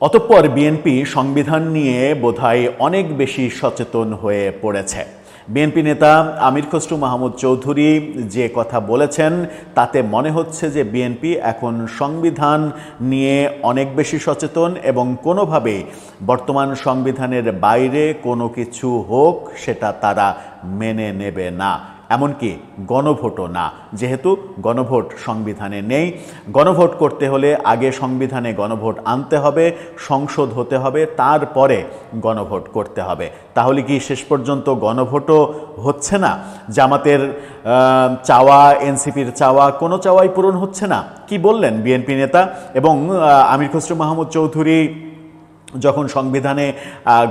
অতঃপর বিএনপি সংবিধান নিয়ে বোধহয় অনেক বেশি সচেতন হয়ে পড়েছে। বিএনপি নেতা আমির খসরু মাহমুদ চৌধুরী যে কথা বলেছেন, তাতে মনে হচ্ছে যে বিএনপি এখন সংবিধান নিয়ে অনেক বেশি সচেতন এবং কোনোভাবেই বর্তমান সংবিধানের বাইরে কোনো কিছু হোক, সেটা তারা মেনে নেবে না। এমনকি গণভোটও না। যেহেতু গণভোট সংবিধানে নেই, গণভোট করতে হলে আগে সংবিধানে গণভোট আনতে হবে, সংসদ হতে হবে, তারপরে গণভোট করতে হবে। তাহলে কি শেষ পর্যন্ত গণভোটও হচ্ছে না? জামাতের চাওয়া, এনসিপির চাওয়া, কোনো চাওয়াই পূরণ হচ্ছে না। কি বললেন বিএনপি নেতা? এবং আমির খসরু মাহমুদ চৌধুরী যখন সংবিধানে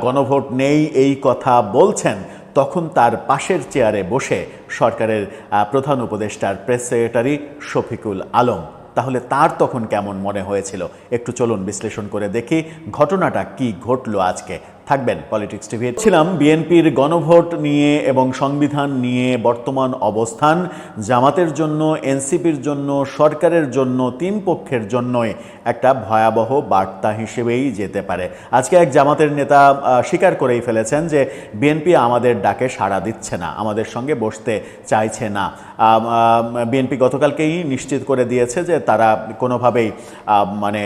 গণভোট নেই, এই কথা বলছেন তখন তার পাশের চেয়ারে বসে সরকারের প্রধান উপদেষ্টার প্রেস সেক্রেটারি শফিকুল আলম। তাহলে তার তখন কেমন মনে হয়েছিল? একটু চলুন বিশ্লেষণ করে দেখি ঘটনাটা কি ঘটল আজকে। থাকবেন পলিটিক্স টিভি। ছিলাম বিএনপির গণভোট নিয়ে এবং সংবিধান নিয়ে বর্তমান অবস্থান, জামাতের জন্য, এনসিপির জন্য, সরকারের জন্য, তিন পক্ষের জন্যই একটা ভয়াবহ বার্তা হিসেবেই যেতে পারে। আজকে এক জামাতের নেতা স্বীকার করেই ফেলেছেন যে বিএনপি আমাদের ডাকে সাড়া দিচ্ছে না, আমাদের সঙ্গে বসতে চাইছে না। বিএনপি গতকালকেই নিশ্চিত করে দিয়েছে যে তারা কোনোভাবেই মানে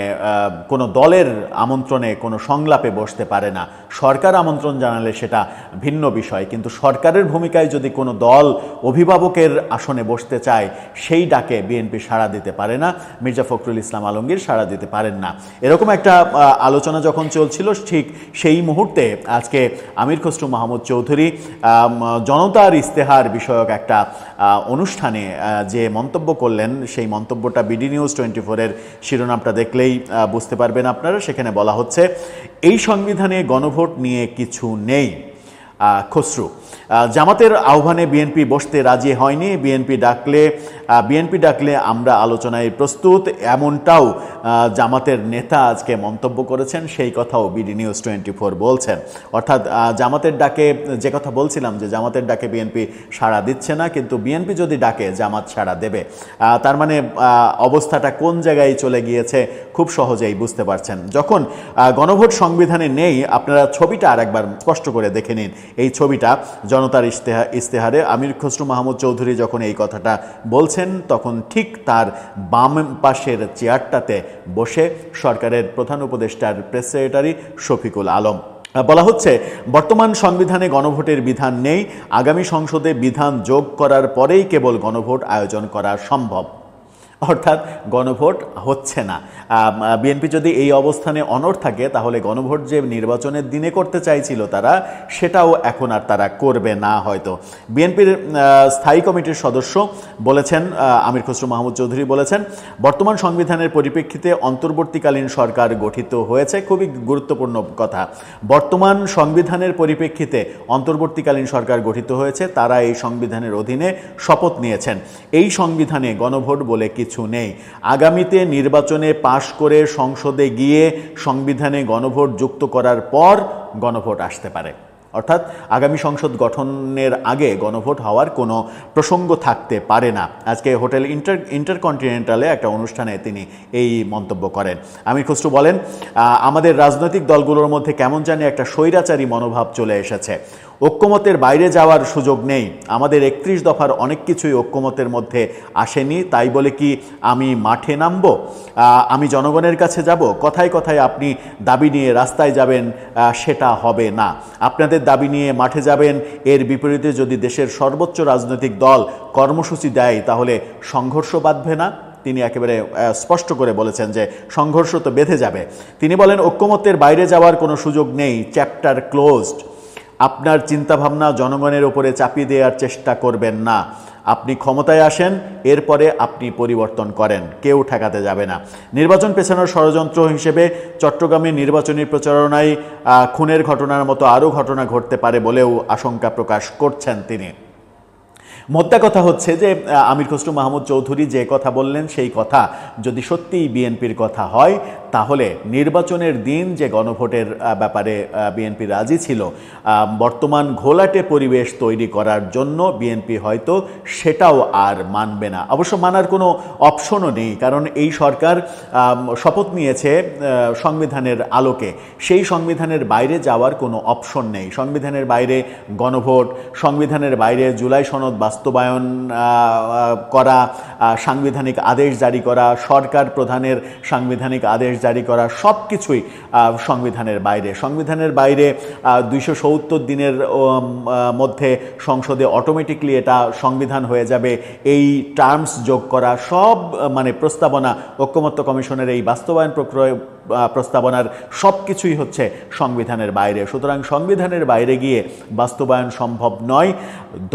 কোনো দলের আমন্ত্রণে, কোনো সংলাপে বসতে পারে না। সরকার আমন্ত্রণ জানালে সেটা ভিন্ন বিষয়। কিন্তু সরকারের ভূমিকায় যদি কোনো দল অভিভাবকের আসনে বসতে চায়, সেই ডাকে বিএনপি সাড়া দিতে পারে না, মির্জা ফখরুল ইসলাম আলমগীর সাড়া দিতে পারেন না। এরকম একটা আলোচনা যখন চলছিল, ঠিক সেই মুহূর্তে আজকে আমির খসরু মাহমুদ চৌধুরী জনতার ইস্তেহার বিষয়ক একটা অনুষ্ঠানে যে মন্তব্য করলেন, সেই মন্তব্যটা বিডি নিউজ টোয়েন্টি ফোরের শিরোনামটা দেখলেই বুঝতে পারবেন আপনারা। সেখানে বলা হচ্ছে, এই সংবিধানে গণভোট নিয়ে কিছু নেই। খসরু। জামাতের আহ্বানে বিএনপি বসতে রাজি হয়নি। বিএনপি ডাকলে বিএনপি ডাকলে আমরা আলোচনায় প্রস্তুত। এমনটাও জামাতের নেতা আজকে মন্তব্য করেছেন। সেই কথাও বিডি নিউজ টোয়েন্টি ফোর বলছেন। অর্থাৎ জামাতের ডাকে যে কথা বলছিলাম যে জামাতের ডাকে বিএনপি সাড়া দিচ্ছে না, কিন্তু বিএনপি যদি ডাকে, জামাত সাড়া দেবে। তার মানে অবস্থাটা কোন জায়গায় চলে গিয়েছে খুব সহজেই বুঝতে পারছেন। যখন গণভোট সংবিধানে নেই, আপনারা ছবিটা আরেকবার স্পষ্ট করে দেখে নিন। এই ছবিটা জনতার ইস্তেহা ইস্তেহারে আমির খসরু মাহমুদ চৌধুরী যখন এই কথাটা বলছেন, তখন ঠিক তার বাম পাশের চেয়ারটাতে বসে সরকারের প্রধান উপদেষ্টার প্রেস সেক্রেটারি শফিকুল আলম। বলা হচ্ছে, বর্তমান সংবিধানে গণভোটের বিধান নেই। আগামী সংসদে বিধান যোগ করার পরেই কেবল গণভোট আয়োজন করা সম্ভব। অর্থাৎ গণভোট হচ্ছে না। বিএনপি যদি এই অবস্থানে অনর থাকে, তাহলে গণভোট যে নির্বাচনের দিনে করতে চাইছিল তারা, সেটাও এখন আর তারা করবে না হয়তো। বিএনপির স্থায়ী কমিটির সদস্য বলেছেন আমির খসরু মাহমুদ চৌধুরী বলেছেন, বর্তমান সংবিধানের পরিপ্রেক্ষিতে অন্তর্বর্তীকালীন সরকার গঠিত হয়েছে, খুবই গুরুত্বপূর্ণ কথা। বর্তমান সংবিধানের পরিপ্রেক্ষিতে অন্তর্বর্তীকালীন সরকার গঠিত হয়েছে, তারা এই সংবিধানের অধীনে শপথ নিয়েছেন। এই সংবিধানে গণভোট বলে কিছু নেই। আগামীতে নির্বাচনে পাশ করে সংসদে গিয়ে সংবিধানে গণভোট যুক্ত করার পর গণভোট আসতে পারে। অর্থাৎ আগামী সংসদ গঠনের আগে গণভোট হওয়ার কোনো প্রসঙ্গ থাকতে পারে না। আজকে হোটেল ইন্টার, ইন্টারকন্টিনেন্টালে একটা অনুষ্ঠানে তিনি এই মন্তব্য করেন। আমির খসরু বলেন আমাদের রাজনৈতিক দলগুলোর মধ্যে কেমন জানি একটা স্বৈরাচারী মনোভাব চলে এসেছে। ঐক্যমতের বাইরে যাওয়ার সুযোগ নেই। আমাদের একত্রিশ দফার অনেক কিছুই ঐক্যমতের মধ্যে আসেনি, তাই বলে কি আমি মাঠে নামব? আমি জনগণের কাছে যাব? কথায় কথায় আপনি দাবি নিয়ে রাস্তায় যাবেন সেটা হবে না। আপনাদের দাবি নিয়ে মাঠে যাবেন, এর বিপরীতে যদি দেশের সর্বোচ্চ রাজনৈতিক দল কর্মসূচি দেয়, তাহলে সংঘর্ষ বাঁধবে না। তিনি একেবারে স্পষ্ট করে বলেছেন যে সংঘর্ষ তো বেঁধে যাবে। তিনি বলেন, ঐক্যমত্যের বাইরে যাওয়ার কোনো সুযোগ নেই, চ্যাপ্টার ক্লোজড। আপনার চিন্তাভাবনা জনগণের ওপরে চাপিয়ে দেওয়ার চেষ্টা করবেন না। আপনি ক্ষমতায় আসেন, এরপরে আপনি পরিবর্তন করেন। কেউ ঠেকাতে যাবে না। নির্বাচন পেছানোর ষড়যন্ত্র হিসেবে চট্টগ্রামে নির্বাচনী প্রচারণায় খুনের ঘটনার মতো আরও ঘটনা ঘটতে পারে বলেও আশঙ্কা প্রকাশ করছেন তিনি। মোদ্দা কথা হচ্ছে যে আমির খসরু মাহমুদ চৌধুরী যে কথা বললেন সেই কথা। যদি সত্যিই বিএনপির কথা হয় তাহলে নির্বাচনের দিন যে গণভোটের ব্যাপারে বিএনপি রাজি ছিল বর্তমান ঘোলাটে পরিবেশ তৈরি করার জন্য বিএনপি হয়তো সেটাও আর মানবে না। অবশ্য মানার কোনো অপশনও নেই, কারণ এই সরকার শপথ নিয়েছে সংবিধানের আলোকে। সেই সংবিধানের বাইরে যাওয়ার কোনো অপশন নেই। সংবিধানের বাইরে গণভোট, সংবিধানের বাইরে জুলাই সনদ বাস্তবায়ন করা সাংবিধানিক আদেশ জারি করা, সরকার প্রধানের সাংবিধানিক আদেশ জারি করা সব কিছুই সংবিধানের বাইরে। সংবিধানের বাইরে দুইশো সত্তর দিনের মধ্যে সংসদে অটোমেটিকলি এটা সংবিধান হয়ে যাবে। এই টার্মস যোগ করা সব মানে প্রস্তাবনা ঐক্যমত্য কমিশনের এই বাস্তবায়ন প্রক্রিয়া প্রস্তাবনার সব কিছুই হচ্ছে সংবিধানের বাইরে। সুতরাং সংবিধানের বাইরে গিয়ে বাস্তবায়ন সম্ভব নয়।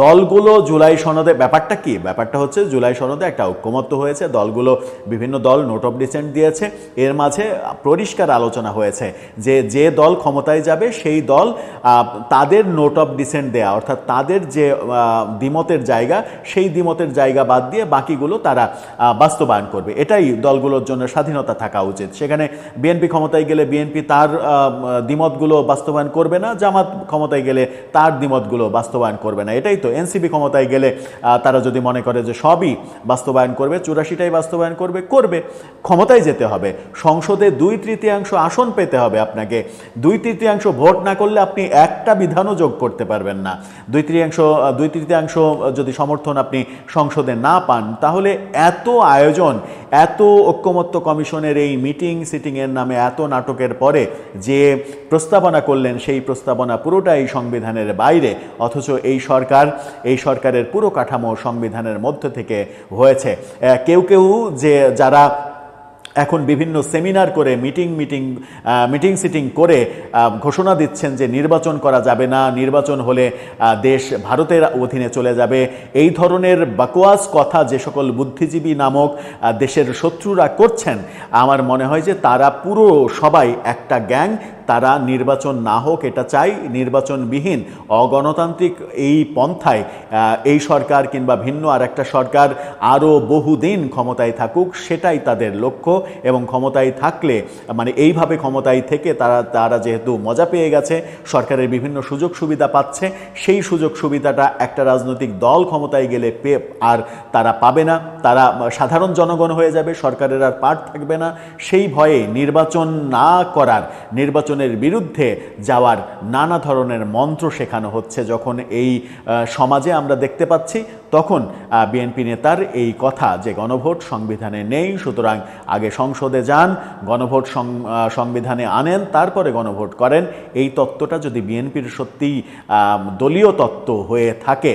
দলগুলো জুলাই সনদে, ব্যাপারটা কি? ব্যাপারটা হচ্ছে জুলাই সনদে একটা ঐক্যমত্য হয়েছে। দলগুলো বিভিন্ন দল নোট অফ ডিসেন্ট দিয়েছে। এর মাঝে পরিষ্কার আলোচনা হয়েছে যে যে দল ক্ষমতায় যাবে, সেই দল তাদের নোট অফ ডিসেন্ট দেয়া, অর্থাৎ তাদের যে দ্বিমতের জায়গা, সেই দ্বিমতের জায়গা বাদ দিয়ে বাকিগুলো তারা বাস্তবায়ন করবে। এটাই দলগুলোর জন্য স্বাধীনতা থাকা উচিত। সেখানে বিএনপি ক্ষমতায় গেলে বিএনপি তার দ্বিমতগুলো বাস্তবায়ন করবে না, জামাত ক্ষমতায় গেলে তার দ্বিমতগুলো বাস্তবায়ন করবে না। এটাই তো। এনসিপি ক্ষমতায় গেলে তারা যদি মনে করে যে সবই বাস্তবায়ন করবে, চুরাশিটাই বাস্তবায়ন করবে করবে। ক্ষমতায় যেতে হবে। সংসদে দুই তৃতীয়াংশ আসন পেতে হবে আপনাকে। দুই তৃতীয়াংশ ভোট না করলে আপনি একটা বিধানও যোগ করতে পারবেন না। দুই তৃতীয়াংশ দুই তৃতীয়াংশ যদি সমর্থন আপনি সংসদে না পান, তাহলে এত আয়োজন, এত ঐক্যমত্য কমিশনের এই মিটিং সিটিংয়ের নামে এত নাটকের পরে যে প্রস্তাবনা করলেন, সেই প্রস্তাবনা পুরোটাই সংবিধানের বাইরে, অথচ এই সরকার, এই সরকারের পুরো কাঠামো সংবিধানের মধ্যে থেকে হয়েছে। কেউ কেউ যে যারা এখন বিভিন্ন সেমিনার করে মিটিং মিটিং মিটিং সিটিং করে ঘোষণা দিচ্ছেন যে নির্বাচন করা যাবে না। নির্বাচন হলে দেশ ভারতের অধীনে চলে যাবে। এই ধরনের বাকোয়াস কথা যে সকল বুদ্ধিজীবী নামক দেশের শত্রুরা করছেন, আমার মনে হয় যে তারা পুরো সবাই একটা গ্যাং তারা নির্বাচন না হোক, এটা চাই, নির্বাচনবিহীন, অগণতান্ত্রিক এই পন্থায় এই সরকার কিংবা ভিন্ন আর একটা সরকার আরও বহুদিন ক্ষমতায় থাকুক, সেটাই তাদের লক্ষ্য এবং ক্ষমতায় থাকলে মানে এইভাবে ক্ষমতায় থেকে তারা তারা যেহেতু মজা পেয়ে গেছে, সরকারের বিভিন্ন সুযোগ সুবিধা পাচ্ছে, সেই সুযোগ সুবিধাটা একটা রাজনৈতিক দল ক্ষমতায় গেলে পে, আর তারা পাবে না, তারা সাধারণ জনগণ হয়ে যাবে, সরকারের আর পার্ট থাকবে না, সেই ভয়ে নির্বাচন না করার নির্বাচনের বিরুদ্ধে যাওয়ার নানা ধরনের মন্ত্র শেখানো হচ্ছে। যখন এই সমাজে আমরা দেখতে পাচ্ছি, তখন বিএনপি নেতার এই কথা যে গণভোট সংবিধানে নেই, সুতরাং আগে সংসদে যান, গণভোট সংবিধানে আনেন, তারপরে গণভোট করেন। এই তত্ত্বটা যদি বিএনপির সত্যিই দলীয় তত্ত্ব হয়ে থাকে